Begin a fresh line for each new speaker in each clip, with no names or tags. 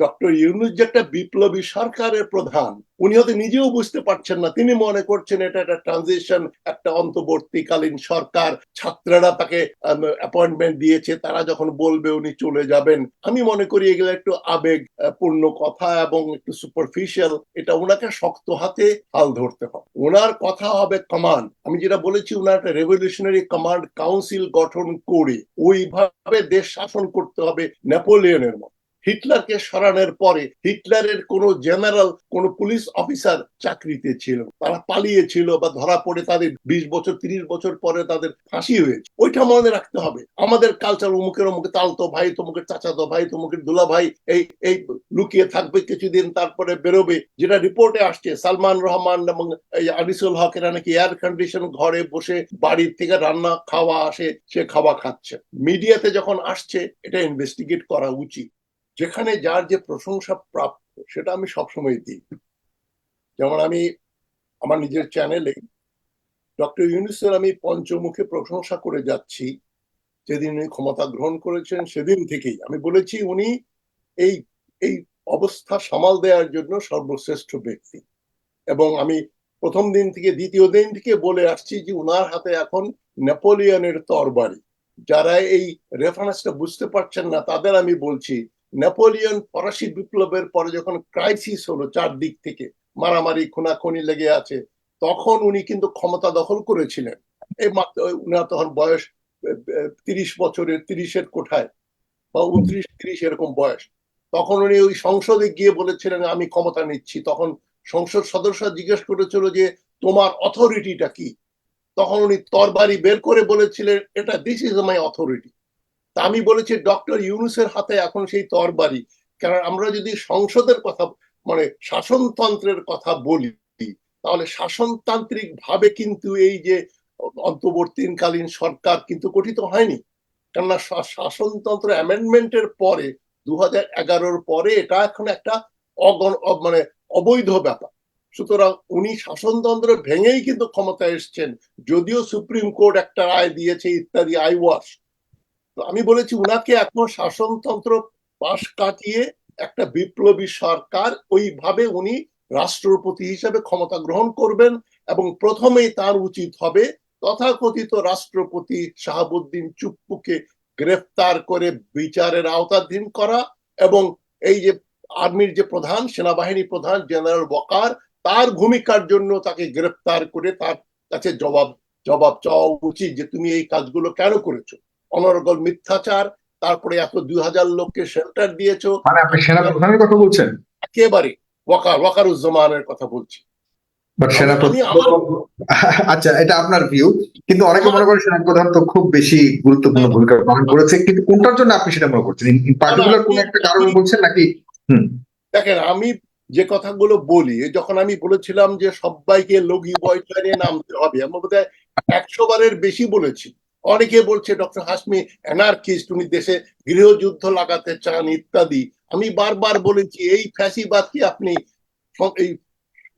Doctor Yunus যে একটা বিপ্লবী সরকারের প্রধান উনি হয়তো নিজেও বুঝতে পারছেন না। তিনি মনে করছেন এটা একটা ট্রানজিশন একটা অন্তর্বর্তীকালীন সরকার। ছাত্ররা তাকে অ্যাপয়েন্টমেন্ট দিয়েছে, তারা যখন বলবে উনি চলে যাবেন। আমি মনে করি এগুলো একটু আবেগ পূর্ণ কথা এবং একটু সুপারফিশিয়াল এটা ওনাকে শক্ত হাতে হাল ধরতে হবে। ওনার কথা হবে কমান্ড আমি যেটা বলেছি ওনার একটা রেভলিউশনারি কমান্ড কাউন্সিল গঠন করে ওইভাবে দেশ শাসন করতে হবে নেপোলিয়নের মতো। হিটলারকে সরানোর পরে হিটলারের কোন জেনারেল, কোন পুলিশ অফিসার চাকরিতে ছিল তারা পালিয়েছিল বা ধরা পড়ে তাদের বিশ বছর, তিরিশ বছর পরে তাদের ফাঁসি হয়েছে। ওইটা মনে রাখতে হবে। আমাদের কালচার অমুকের অমুকে তালতো ভাই, তমুকের চাচাতো ভাই, তমুকের দুলা ভাই এই এই লুকিয়ে থাকবে কিছুদিন তারপরে বেরোবে। যেটা রিপোর্টে আসছে, সালমান রহমান এবং এই আনিসুল হক এরা নাকি এয়ার কন্ডিশন ঘরে বসে বাড়ির থেকে রান্না খাওয়া আসে, সে খাওয়া খাচ্ছে। মিডিয়াতে যখন আসছে, এটা ইনভেস্টিগেট করা উচিত। যেখানে যার যে প্রশংসা প্রাপ্ত, সেটা আমি সবসময় দিই। যেমন আমি আমার নিজের চ্যানেলে ডক্টর ইউনুসের আমি পঞ্চমুখে প্রশংসা করে যাচ্ছি। যেদিন উনি ক্ষমতা গ্রহণ করেছেন, সেদিন থেকেই। আমি বলেছি, উনি এই এই অবস্থা সামাল দেওয়ার জন্য সর্বশ্রেষ্ঠ ব্যক্তি। এবং আমি প্রথম দিন থেকে দ্বিতীয় দিন থেকে বলে আসছি যে, উনার হাতে এখন নেপোলিয়নের তরবারি। যারা এই রেফারেন্সটা বুঝতে পারছেন না, তাদের আমি বলছি নেপোলিয়ন ফরাসি বিপ্লবের পরে যখন ক্রাইসিস হলো চারদিক থেকে, মারামারি, খুনাখুনি লেগে আছে, তখন উনি কিন্তু ক্ষমতা দখল করেছিলেন। এই মাত্র উনার তখন বয়স তিরিশ বছরের, তিরিশের কোঠায়, বা উনত্রিশ, তিরিশ এরকম বয়স। তখন উনি ওই সংসদে গিয়ে বলেছিলেন, আমি ক্ষমতা নিচ্ছি। তখন সংসদ সদস্য জিজ্ঞেস করেছিল যে, তোমার অথরিটিটা কি? তখন উনি তরবারি বের করে বলেছিলেন, এটা দিস ইজ মাই অথরিটি তা আমি বলেছি ডক্টর ইউনুসের হাতে এখন সেই তরবারি। কারণ আমরা যদি সংসদের কথা মানে শাসনতন্ত্রের কথা বলি, তাহলে শাসনতান্ত্রিক ভাবে কিন্তু এই যে অন্তর্বর্তীকালীন সরকার কিন্তু গঠিত হয়নি। কেননা শাসনতন্ত্র অ্যামেন্ডমেন্টের পরে দু হাজার পরে এটা এখন একটা অগণ মানে অবৈধ ব্যাপার। সুতরাং উনি শাসনতন্ত্র ভেঙেই কিন্তু ক্ষমতায় এসছেন, যদিও সুপ্রিম কোর্ট একটা রায় দিয়েছে, ইত্যাদি আই ওয়াশ। তো আমি বলেছি উনাকে এখন শাসনতন্ত্র পাশ কাটিয়ে একটা বিপ্লবী সরকার ওইভাবে উনি রাষ্ট্রপতি হিসেবে ক্ষমতা গ্রহণ করবেন এবং প্রথমেই তার উচিত হবে তথাকথিত রাষ্ট্রপতি শাহাবুদ্দিন চুপ্পুকে গ্রেফতার করে বিচারের আওতাধীন করা এবং এই যে আর্মির যে প্রধান, সেনাবাহিনী প্রধান, জেনারেল বকার, তার ভূমিকার জন্য তাকে গ্রেফতার করে তার কাছে জবাব জবাব চাওয়া উচিত যে তুমি এই কাজগুলো কেন করেছ। অনর্গল মিথ্যাচার তারপরে এত দুই হাজার লোককে শেল্টার দিয়েছ।
মানে আপনি সেনাপ্রধানের কথা বলছেন?
একেবারে ওয়াকার ওয়াকারুজ্জামানের কথা বলছি।
আচ্ছা এটা আপনার ভিউ কিন্তু অনেকে মনে করে সেনাপ্রধান তো খুব বেশি গুরুত্বপূর্ণ ভূমিকা পালন করেছে কিন্তু কোনটার জন্য আপনি সেটা মনে করছেন? পার্টিকুলার কোন একটা কারণ বলছেন নাকি?
দেখেন আমি যে কথাগুলো বলি যখন আমি বলেছিলাম যে সবাইকে লগি বয়টা নিয়ে নামতে হবে আমি বোধ হয় একশো বারের বেশি বলেছি। অনেকে বলছে, ডক্টর হাসমি অ্যানার্কিস্ট উনি দেশে গৃহযুদ্ধ লাগাতে চান ইত্যাদি। আমি বারবার বলেছি, এই ফ্যাসিবাদকে আপনি এই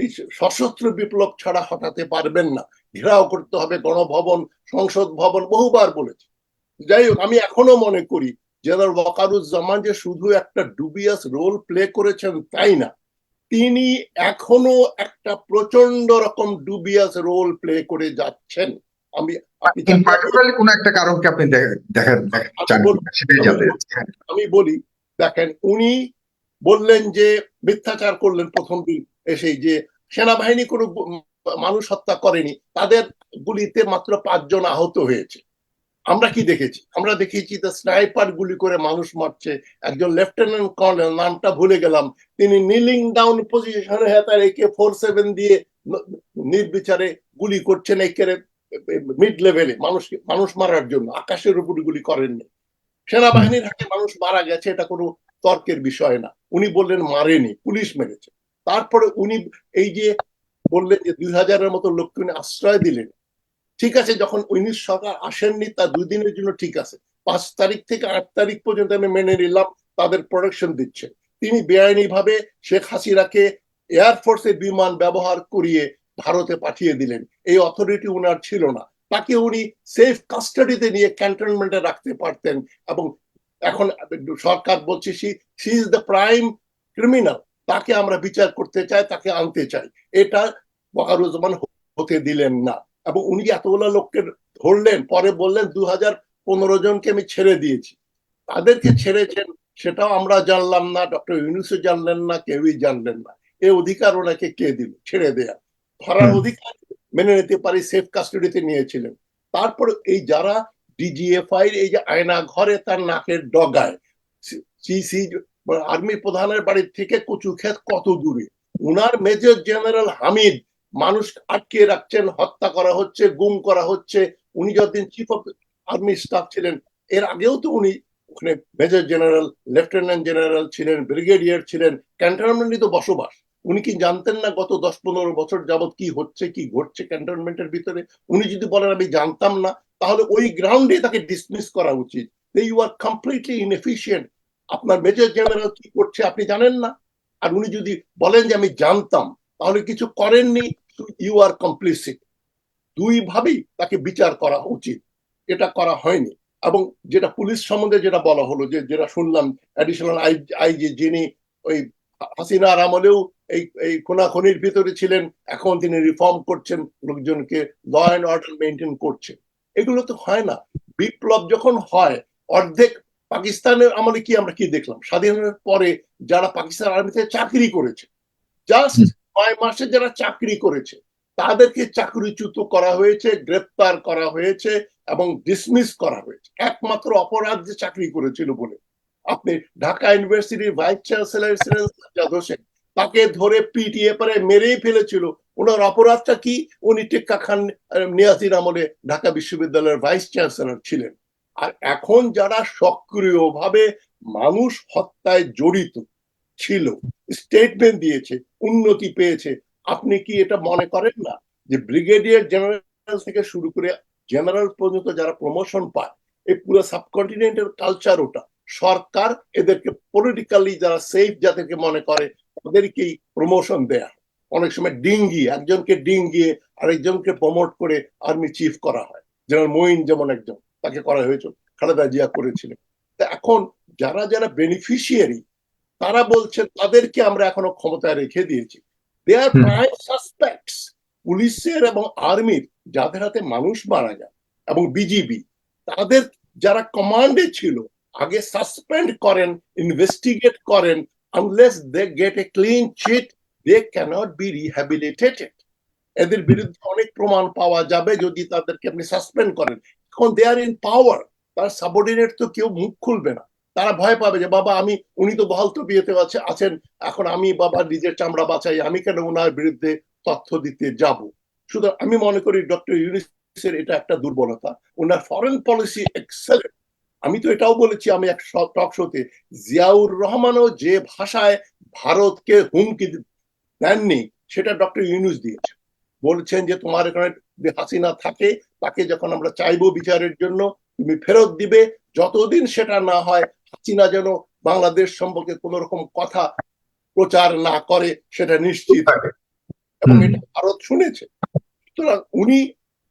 এই সশস্ত্র বিপ্লব ছাড়া হটাতে পারবেন না। ঘেরাও করতে হবে গণভবন, সংসদ ভবন, বহুবার বলেছি। যাই হোক, আমি এখনও মনে করি, জেনারেল ওয়াকারুজ্জামান যে শুধু একটা ডুবিয়াস রোল প্লে করেছেন তাই না, তিনি এখনও একটা প্রচণ্ড রকম ডুবিয়াস রোল প্লে করে যাচ্ছেন। আমি
পার্টিকুলারলি কোন একটা কারণকে আপনি
আমি বলি দেখেন উনি বললেন যে মিথ্যাচার করলেন প্রথম দিন এসেই যে সেনাবাহিনী কোনো মানুষ হত্যা করেনি তাদের গুলিতে মাত্র পাঁচজন আহত হয়েছে। আমরা কি দেখেছি? আমরা দেখেছি তো স্নাইপার গুলি করে মানুষ মারছে। একজন লেফটেন্যান্ট কর্নেল নামটা ভুলে গেলাম। তিনি নিলিং ডাউন পজিশনে হয়ে তার একে ফোর সেভেন দিয়ে নির্বিচারে গুলি করছেন একেবারে মিড লেভেলে মানুষ মানুষ মারার জন্য, আকাশের উপর গুলি করেননি। সেনাবাহিনীর হাতে মানুষ মারা গেছে, এটা কোনো তর্কের বিষয় না। উনি বললেন মারেনি, পুলিশ মেরেছে। তারপরে উনি এই যে বললেন যে দুই হাজারের মতো লোককে উনি আশ্রয় দিলেন, ঠিক আছে, যখন উনি সরকার আসেননি, তা দুই দিনের জন্য ঠিক আছে। পাঁচ তারিখ থেকে আট তারিখ পর্যন্ত আমি মেনে নিলাম, তাদের প্রোডাকশন দিচ্ছে। তিনি বেআইনি ভাবে শেখ হাসিনাকে এয়ারফোর্সে বিমান ব্যবহার করিয়ে ভারতে পাঠিয়ে দিলেন। এই অথরিটি উনার ছিল না। তাকে উনি সেফ কাস্টাডিতে নিয়ে ক্যান্টনমেন্টে রাখতে পারতেন এবং এখন সরকার বলছে she is the prime criminal তাকে আমরা বিচার করতে চাই, তাকে আনতে চাই। এটা বকারুজ্জামান হতে দিলেন না। এবং উনি এতগুলো লোককে ধরলেন, পরে বললেন দু হাজার পনেরো জনকে আমি ছেড়ে দিয়েছি। তাদেরকে ছেড়েছেন, সেটাও আমরা জানলাম না, ডক্টর ইউনুসও জানলেন না, কেউই জানলেন না। এই অধিকার ওনাকে কে দিল? ছেড়ে দেয়া। ধরার অধিকার মেনে নিতে পারি সেফ কাস্টডিতে নিয়েছিলেন। তারপর এই যারা ডিজিএফআই এই যে আয়না ঘরে তার নাকের ডগায় সিসি আর্মি প্রধানের বাড়ির থেকে কচু ক্ষেত কত দূরে? উনার মেজর জেনারেল হামিদ মানুষ আটকে রাখছেন হত্যা করা হচ্ছে গুম করা হচ্ছে। উনি যতদিন চিফ অফ আর্মি স্টাফ ছিলেন এর আগেও তো উনি ওখানে মেজর জেনারেল লেফটেন্যান্ট জেনারেল ছিলেন ব্রিগেডিয়ার ছিলেন ক্যান্টনমেন্টই তো বসবাস। উনি কি জানতেন না গত দশ পনেরো বছর যাবত কি হচ্ছে, কি ঘটছে ক্যান্টনমেন্টের ভিতরে? উনি যদি বলেন আমি জানতাম না, তাহলে ওই গ্রাউন্ডে তাকে ডিসমিস করা উচিত। ইউ আর কমপ্লিটলি ইনএফিসিয়েন্ট আপনার মেজর জেনারেল কি করছে আপনি জানেন না? আর উনি যদি বলেন যে আমি জানতাম, তাহলে কিছু করেননি ইউ আর কমপ্লিসিট দুই ভাবেই তাকে বিচার করা উচিত। এটা করা হয়নি। এবং যেটা পুলিশ সম্বন্ধে যেটা বলা হলো, যে যেটা শুনলাম অ্যাডিশনাল আইজি যিনি ওই হাসিনার আমলেও এই এই কোনাখনির ভিতরে ছিলেন এখন তিনি রিফর্ম করছেন লোকজনকে ল অ্যান্ড অর্ডার মেনটেন করছেন এগুলো তো হয় না। বিপ্লব যখন হয় অর্ধেক পাকিস্তানের আমলে কি আমরা কি দেখলাম? স্বাধীনতার পরে যারা পাকিস্তান আর্মিতে চাকরি করেছে জাস্ট ছয় মাসে যারা চাকরি করেছে তাদেরকে চাকরিচ্যুত করা হয়েছে গ্রেপ্তার করা হয়েছে এবং ডিসমিস করা হয়েছে। একমাত্র অপরাধ যে চাকরি করেছিল বলে। আপনি ঢাকা ইউনিভার্সিটির ভাইস চ্যান্সেলর ছিলেন সাজ্জাদ হোসেন। তাকে ধরে পিটিএ পরে মেরেই ফেলেছিল। ওনার অপরাধটা কি? উনি টেক্কা খান আহ, নিয়াজির আমলে ঢাকা বিশ্ববিদ্যালয়ের ভাইস চ্যান্সেলর ছিলেন। আর এখন যারা সক্রিয়ভাবে মানুষ হত্যায় জড়িত ছিল স্টেটমেন্ট দিয়েছে উন্নতি পেয়েছে আপনি কি এটা মনে করেন না যে ব্রিগেডিয়ার জেনারেল থেকে শুরু করে জেনারেল পর্যন্ত যারা প্রমোশন পায় এই পুরো সাবকন্টিনেন্টের কালচার ওটা সরকার এদেরকে পলিটিক্যালি যারা সেফ যাদেরকে মনে করে তাদেরকেই প্রমোশন দেয়া। অনেক সময় ডিঙ্গিয়ে একজনকে ডিঙ্গিয়ে আরেকজনকে প্রমোট করে আর্মি চিফ করা হয়। জেনারেল মঈন যেমন একজন তাকে করা হয়েছিল খালেদা জিয়া করেছিলেন। তা এখন যারা যারা বেনিফিশিয়ারি তারা বলছেন তাদেরকে আমরা এখনও ক্ষমতায় রেখে দিয়েছি। দে আর। প্রাইম সাসপেক্টস পুলিশের এবং আর্মির যাদের হাতে মানুষ মারা যায় এবং বিজিবি তাদের যারা কমান্ডে ছিল আগে সাসপেন্ড করেন ইনভেস্টিগেট করেন unless they get a clean chit they can't be rehabilitated এদের বিরুদ্ধে অনেক প্রমাণ পাওয়া যাবে যদি তাদেরকে আপনি সাসপেন্ড করেন। এখন দে আর ইন পাওয়ার তার সাবঅর্ডিনেট তো কেউ মুখ খুলবে না। তারা ভয় পাবে যে, বাবা, আমি, উনি তো বহাল তো বিয়েতে আছে, আছেন, এখন আমি বাবা নিজের চামড়া বাঁচাই, আমি কেন ওনার বিরুদ্ধে তথ্য দিতে যাব? সুতরাং আমি মনে করি ডক্টর ইউনিসের এটা একটা দুর্বলতা। ওনার ফরেন পলিসি এক্সেলেন্ট আমি তো এটাও বলেছি আমি এক টক শোতে জিয়াউর রহমানও যে ভাষায় ভারতকে হুমকি দেননি সেটা ডক্টর ইউনুস দিয়েছে। বলছেন যে তোমার এখানে হাসিনা থাকে তাকে যখন আমরা চাইব বিচারের জন্য তুমি ফেরত দিবে। যতদিন সেটা না হয় হাসিনা যেন বাংলাদেশ সম্পর্কে কোন রকম কথা প্রচার না করে সেটা নিশ্চিত হবে। এবং এটা ভারত শুনেছে। সুতরাং উনি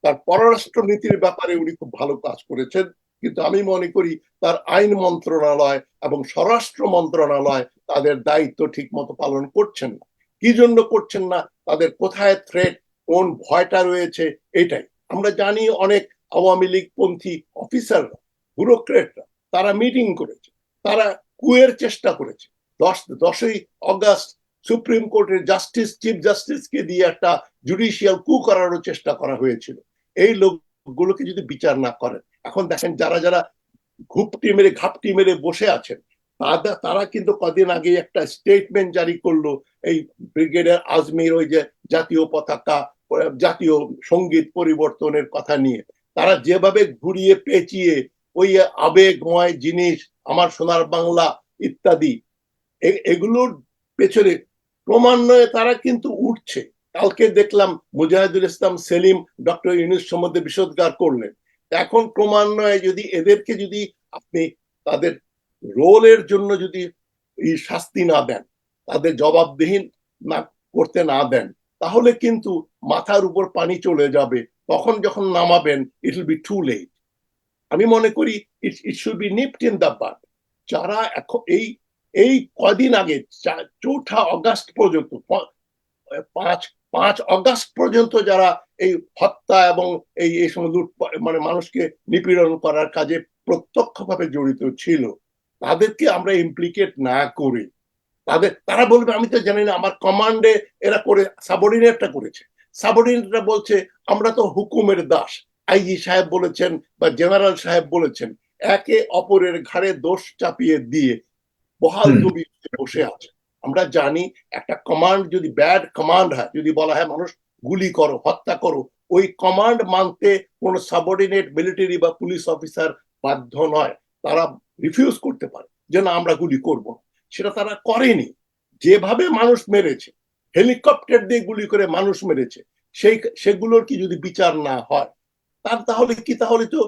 তার পররাষ্ট্র নীতির ব্যাপারে উনি খুব ভালো কাজ করেছেন। কিন্তু আমি মনে করি তার আইন মন্ত্রণালয় এবং স্বরাষ্ট্র মন্ত্রণালয় তাদের দায়িত্ব ঠিক মতো পালন করছেন না। কি জন্য করছেন না? তাদের কোথায় থ্রেট কোন ভয়টা রয়েছে? এটাই। আমরা জানি অনেক আওয়ামী লীগ পন্থী অফিসাররা ব্যুরোক্রেটরা তারা মিটিং করেছে। তারা কুয়ের চেষ্টা করেছে। দশ, দশই অগাস্ট সুপ্রিম কোর্টের জাস্টিস চিফ জাস্টিসকে দিয়ে একটা জুডিশিয়াল কু করারও চেষ্টা করা হয়েছিল। এই লোকগুলোকে যদি বিচার না করেন এখন দেখেন যারা যারা ঘুপটি মেরে, ঘাপটি মেরে বসে আছেন তারা কিন্তু কদিন আগে একটা স্টেটমেন্ট জারি করল এই ব্রিগেডের আজমির ওই যে জাতীয় পতাকা, জাতীয় সংগীত পরিবর্তনের কথা নিয়ে। তারা যেভাবে ঘুরিয়ে পেঁচিয়ে ওই আবেগময় জিনিস, আমার সোনার বাংলা ইত্যাদি এগুলোর পেছনে ক্রমান্বয়ে তারা কিন্তু উঠছে। কালকে দেখলাম মুজাহিদুল ইসলাম সেলিম ডক্টর ইউনুস সম্বন্ধে বিষোদ্গার করলেন। এখন ক্রমান্বয়ে যদি এদেরকে যদি আপনি তাদের রোলের জন্য যদি শাস্তি না দেন, তাদের জবাবদিহীন না করতে না দেন, তাহলে কিন্তু মাথার উপর পানি চলে যাবে। তখন যখন নামাবেন it will be too late আমি মনে করি it it should be nipped in the but যারা এখন এই এই কদিন আগে চৌঠা অগাস্ট পর্যন্ত পাঁচ পাঁচ অগাস্ট পর্যন্ত যারা এই হত্যা এবং এই এই সময় লুট মানে মানুষকে নিপীড়ন করার কাজে প্রত্যক্ষভাবে জড়িত ছিল তাদেরকে আমরা ইমপ্লিকেট না করে তাদের তারা বলবে আমি তো জানি না আমার কমান্ডে এরা করে সাবঅর্ডিনেটটা করেছে। সাবঅর্ডিনেটরা বলছে আমরা তো হুকুমের দাস। আইজি সাহেব বলেছেন বা জেনারেল সাহেব বলেছেন একে অপরের ঘাড়ে দোষ চাপিয়ে দিয়ে বহাল। বসে আছে। আমরা জানি একটা কমান্ড যদি ব্যাড কমান্ড হয় যদি বলা হয় মানুষ গুলি করো, হত্যা করো, ওই কমান্ড মানতে কোনো সাবঅর্ডিনেট মিলিটারি বা পুলিশ অফিসার বাধ্য নয়। তারা রিফিউজ করতে পারে যে না, আমরা গুলি করব। সেটা তারা করেনি। যেভাবে মানুষ মেরেছে হেলিকপ্টার দিয়ে গুলি করে মানুষ মেরেছে, সেই, সেগুলোর কি যদি বিচার না হয়? তার তাহলে কি, তাহলে তো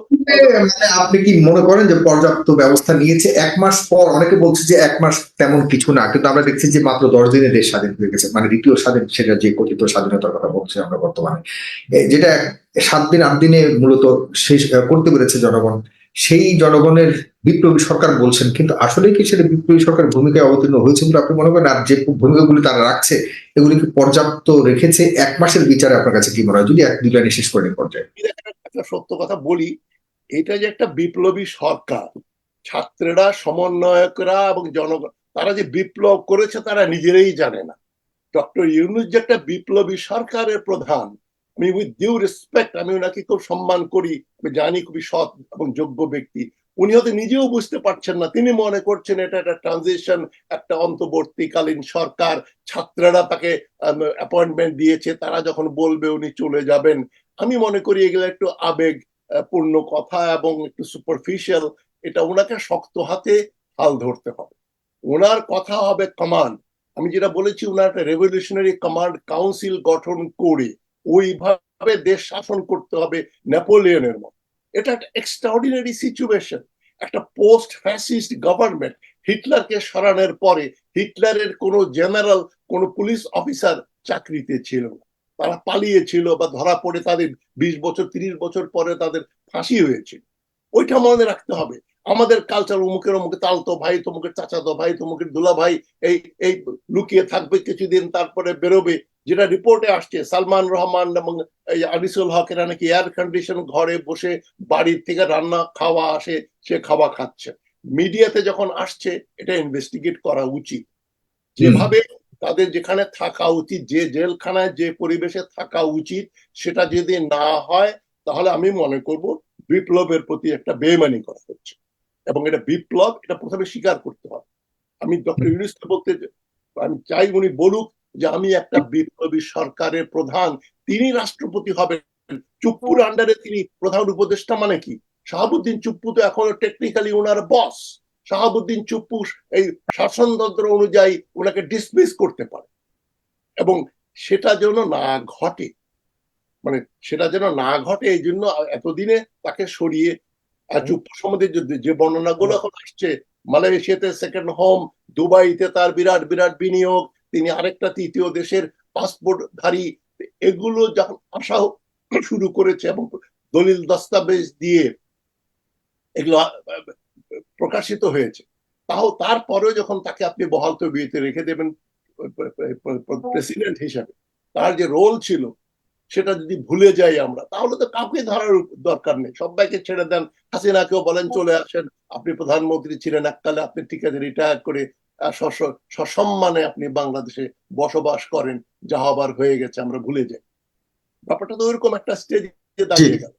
মানে আপনি কি মনে করেন যে পর্যাপ্ত ব্যবস্থা নিয়েছে? এক মাস পর, অনেকে বলছে যে এক মাস তেমন কিছু না, কিন্তু আমরা দেখছি যে মাত্র দশ দিনে দেশ স্বাধীন হয়ে গেছে। মানে দ্বিতীয় স্বাধীন, সেটা যে কথিত স্বাধীনতার কথা বলছি আমরা বর্তমানে। যেটা সাত দিন, আট দিনে মূলত শেষ করতে পেরেছে জনগণ। সেই জনগণের বিপ্লবী সরকার বলছেন, কিন্তু আসলে কি সেটা বিপ্লবী সরকার ভূমিকায় অবতীর্ণ হয়েছে বলে আপনি মনে করেন? আর যে ভূমিকাগুলি তারা রাখছে, এগুলি কি পর্যাপ্ত রেখেছে? এক মাসের বিচারে আপনার কাছে কি মনে হয়? যদি এক, দুই লাইনে শেষ করে পর্যায়ে।
একটা সত্য কথা বলি, এটা যে একটা বিপ্লবী সরকার, ছাত্রেরা, সমন্বয়করা এবং জনগণ তারা যে বিপ্লব করেছে তারা নিজেরাই জানে না। ডক্টর ইউনুস যে একটা বিপ্লবী সরকারের প্রধান, আমি উইথ ডিউ রেসপেক্ট আমি ওনাকে খুব সম্মান করি, আমি জানি খুবই সৎ এবং যোগ্য ব্যক্তি। উনি হয়তো নিজেও বুঝতে পারছেন না, তিনি মনে করছেন এটা একটা ট্রানজিশন একটা অন্তর্বর্তীকালীন সরকার, ছাত্ররা তাকে অ্যাপয়েন্টমেন্ট দিয়েছে, তারা যখন বলবে উনি চলে যাবেন আমি মনে করি এগুলো একটু আবেগ পূর্ণ কথা এবং একটু সুপারফিশিয়াল এটা ওনাকে শক্ত হাতে হাল ধরতে হবে। ওনার কথা হবে কমান্ড আমি যেটা বলেছি, ওনার একটা রেভলিউশনারি কমান্ড কাউন্সিল গঠন করে ওইভাবে দেশ শাসন করতে হবে নেপোলিয়নের মতো। এটা একটা এক্সট্রাঅর্ডিনারি সিচুয়েশন একটা পোস্ট ফ্যাসিস্ট গভর্নমেন্ট হিটলারকে সরানোর পরে হিটলারের কোনো জেনারেল কোনো পুলিশ অফিসার চাকরিতে ছিল না। তারা পালিয়েছিল বা ধরা পড়ে তাদের বিশ বছর তিরিশ বছর পরে তাদের ফাঁসি হয়েছিল ওইটা মনে রাখতে হবে। আমাদের কালচার অমুকের অমুকে তালতো ভাই তমুকের চাচাতো ভাই তমুকের দুলা ভাই এই এই লুকিয়ে থাকবে কিছুদিন তারপরে বেরোবে। যেটা রিপোর্টে আসছে সালমান রহমান এবং এই আনিসুল হক এরা নাকি এয়ার কন্ডিশন ঘরে বসে বাড়ির থেকে রান্না খাওয়া আসে সে খাওয়া খাচ্ছে। মিডিয়াতে যখন আসছে এটা ইনভেস্টিগেট করা উচিত। যেভাবে তাদের যেখানে থাকা উচিত যে জেলখানায় যে পরিবেশে থাকা উচিত সেটা যদি না হয় তাহলে আমি মনে করব বিপ্লবের প্রতি একটা বেমানি করা হচ্ছে। এবং এটা বিপ্লব এটা প্রথমে স্বীকার করতে হবে। আমি ডক্টর ইউনুসকে বলতে আমি চাই উনি বলুক যে আমি একটা বিপ্লবী সরকারের প্রধান তিনি রাষ্ট্রপতি হবেন। চুপ্পুর আন্ডারে তিনি প্রধান উপদেষ্টা মানে কি? শাহাবুদ্দিন চুপ্পু তো এখনও টেকনিক্যালি ওনার বস শাহাবুদ্দিন চুপ্পু এই শাসনতন্ত্র অনুযায়ী ওনাকে ডিসমিস করতে পারে। এবং সেটা যেন না ঘটে মানে সেটা যেন না ঘটে এই জন্য এতদিনে তাকে সরিয়ে আর চুপ্পু সম্বন্ধে যে- বর্ণনাগুলো এখন আসছে মালয়েশিয়াতে সেকেন্ড হোম দুবাইতে তার বিরাট বিরাট বিনিয়োগ তিনি আরেকটা তৃতীয় দেশের পাসপোর্টধারী এগুলো যখন আসা শুরু করেছে এবং দলিল দস্তাবেজ দিয়ে এগুলো প্রকাশিত হয়েছে। তাও তারপরেও যখন তাকে আপনি বহাল তবিয়তে রেখে দেবেন প্রেসিডেন্ট হিসাবে তার যে রোল ছিল সেটা যদি ভুলে যাই আমরা তাহলে তো কাউকে ধরার দরকার নেই। সবাইকে ছেড়ে দেন। হাসিনাকেও বলেন চলে আসেন। আপনি প্রধানমন্ত্রী ছিলেন এককালে আপনি ঠিক আছে রিটায়ার করে সসম্মানে আপনি বাংলাদেশে বসবাস করেন। যা হবার হয়ে গেছে আমরা ভুলে যাই। ব্যাপারটা তো ওইরকম একটা স্টেজে দাঁড়িয়ে গেল।